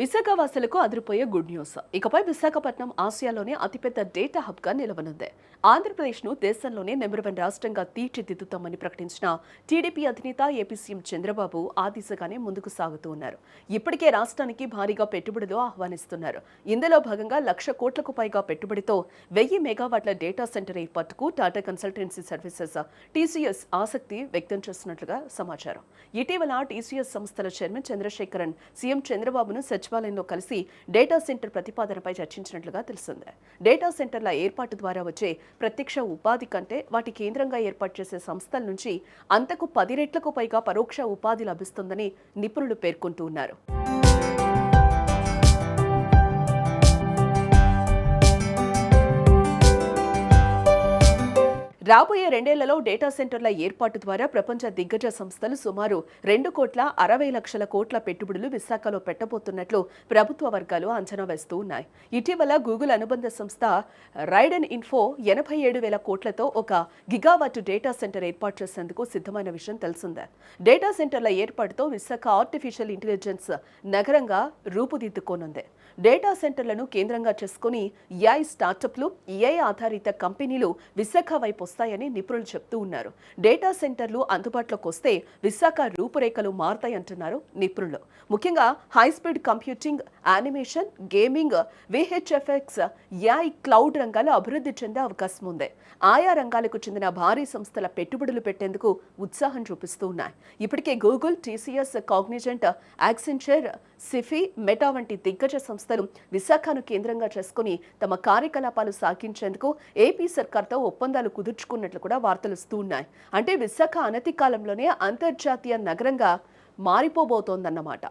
విశాఖవాసులకు అదిరిపోయే good news ఇకపై విశాఖపట్నం ఆసియాలోనే అతిపెద్ద డేటా హబ్గా నిలవనుంది. ఆంధ్రప్రదేశ్ను దేశంలోనే నెంబర్ వన్ రాష్ట్రంగా తీర్చిదిద్దుతామని ప్రకటించిన టీడీపీ అధినేత ఏపీ సీఎం చంద్రబాబు ఆ దిశగానే ముందుకు సాగుతూ ఉన్నారు. ఇప్పటికే రాష్ట్రానికి భారీగా పెట్టుబడులు ఆహ్వానిస్తున్నారు. ఇందులో భాగంగా లక్ష కోట్లకు పైగా పెట్టుబడితో వెయ్యి మెగావాట్ల డేటా సెంటర్ ఏర్పాటుకు టాటా కన్సల్టెన్సీ సర్వీసెస్ టీసీఎస్ ఆసక్తి వ్యక్తం చేస్తున్నట్లుగా సమాచారం. ఇటీవల టీసీఎస్ సంస్థల చైర్మన్ చంద్రశేఖరన్ సీఎం చంద్రబాబును సచివాలయంలో కలిసి డేటా సెంటర్ ప్రతిపాదనపై చర్చించినట్లుగా తెలిసింది డేటా సెంటర్ల ఏర్పాటు ద్వారా వచ్చే ప్రత్యక్ష ఉపాధి కంటే వాటి కేంద్రంగా ఏర్పాటు చేసే సంస్థల నుంచి అంతకు పది రెట్లకు పైగా పరోక్ష ఉపాధి లభిస్తుందని నిపుణులు పేర్కొంటూ ఉన్నారు. రాబోయే రెండేళ్ళలో డేటా సెంటర్ల ఏర్పాటు ద్వారా ప్రపంచ దిగ్గజ సంస్థలు సుమారు రెండు కోట్ల అరవై లక్షల కోట్ల పెట్టుబడులు విశాఖలో పెట్టబోతున్నట్లు ప్రభుత్వ వర్గాలు అంచనా వేస్తూ ఉన్నాయి. ఇటీవల గూగుల్ అనుబంధ సంస్థ రైడన్ ఇన్ఫో ఎనభై ఏడు వేల కోట్లతో ఒక గిగావాట్ డేటా సెంటర్ ఏర్పాటు చేసేందుకు సిద్ధమైన విషయం తెలిసిందే. డేటా సెంటర్ల ఏర్పాటుతో విశాఖ ఆర్టిఫిషియల్ ఇంటెలిజెన్స్ నగరంగా రూపుదిద్దుకోనుంది. డేటా సెంటర్లను కేంద్రంగా చేసుకుని ఏఐ స్టార్టప్లు ఏఐ ఆధారిత కంపెనీలు విశాఖ వైపు వస్తాయని నిపుణులు చెప్తూ ఉన్నారు. డేటా సెంటర్లు అందుబాటులోకి వస్తే విశాఖ రూపురేఖలు మారతాయంటున్నారు నిపుణులు. ముఖ్యంగా high speed computing animation gaming VFX AI cloud రంగాలు అభివృద్ధి చెందే అవకాశం ఉంది. ఆయా రంగాలకు చెందిన భారీ సంస్థల పెట్టుబడులు పెట్టేందుకు ఉత్సాహం చూపిస్తూ ఉన్నాయి. ఇప్పటికే Google TCS Cognizant Accenture Sify Meta వంటి దిగ్గజ సంస్థలు విశాఖను కేంద్రంగా చేసుకుని తమ కార్యకలాపాలు సాగించేందుకు ఏపీ సర్కార్తో ఒప్పందాలు కుదుర్చుకున్నట్లు కూడా వార్తలు వస్తూ ఉన్నాయి. అంటే విశాఖ అనతి కాలంలోనే అంతర్జాతీయ నగరంగా మారిపోబోతోందన్నమాట.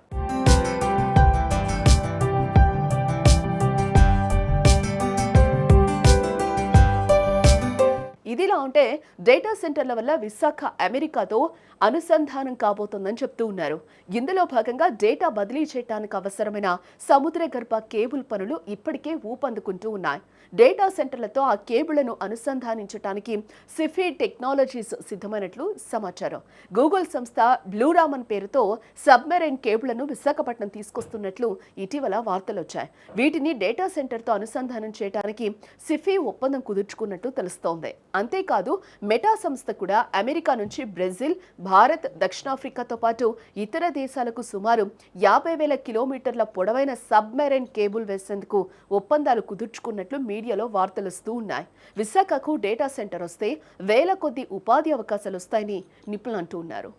ఉంటే డేటా సెంటర్ల వల్ల విశాఖ అమెరికాతో అనుసంధానం కాబోతోందని చెప్తూ ఉన్నారు. ఇందులో భాగంగా డేటా బదిలీ చేయడానికి అవసరమైన సముద్ర గర్భ కేబుల్ పనులు ఇప్పటికే ఊపందుకుంటూ ఉన్నాయి. డేటా సెంటర్లతో ఆ కేబుళ్ళను అనుసంధానించడానికి సిఫీ టెక్నాలజీస్ సిద్ధమైనట్లు సమాచారం. గూగుల్ సంస్థ బ్లూరామన్ పేరుతో సబ్మెరైన్ కేబుళ్ళను విశాఖపట్నం తీసుకొస్తున్నట్లు ఇటీవల వార్తలు వచ్చాయి. వీటిని డేటా సెంటర్తో అనుసంధానం చేయడానికి సిఫీ ఒప్పందం కుదుర్చుకున్నట్లు తెలుస్తోంది. అంతేకాదు మెటా సంస్థ కూడా అమెరికా నుంచి బ్రెజిల్ భారత్ దక్షిణాఫ్రికాతో పాటు ఇతర దేశాలకు సుమారు యాభై వేల కిలోమీటర్ల పొడవైన సబ్మెరైన్ కేబుల్ వేసేందుకు ఒప్పందాలు కుదుర్చుకున్నట్లు మీడియాలో వార్తలు వస్తూ ఉన్నాయి. విశాఖకు డేటా సెంటర్ వస్తే వేల కొద్ది ఉపాధి అవకాశాలు వస్తాయని నిపుణులు అంటూ ఉన్నారు.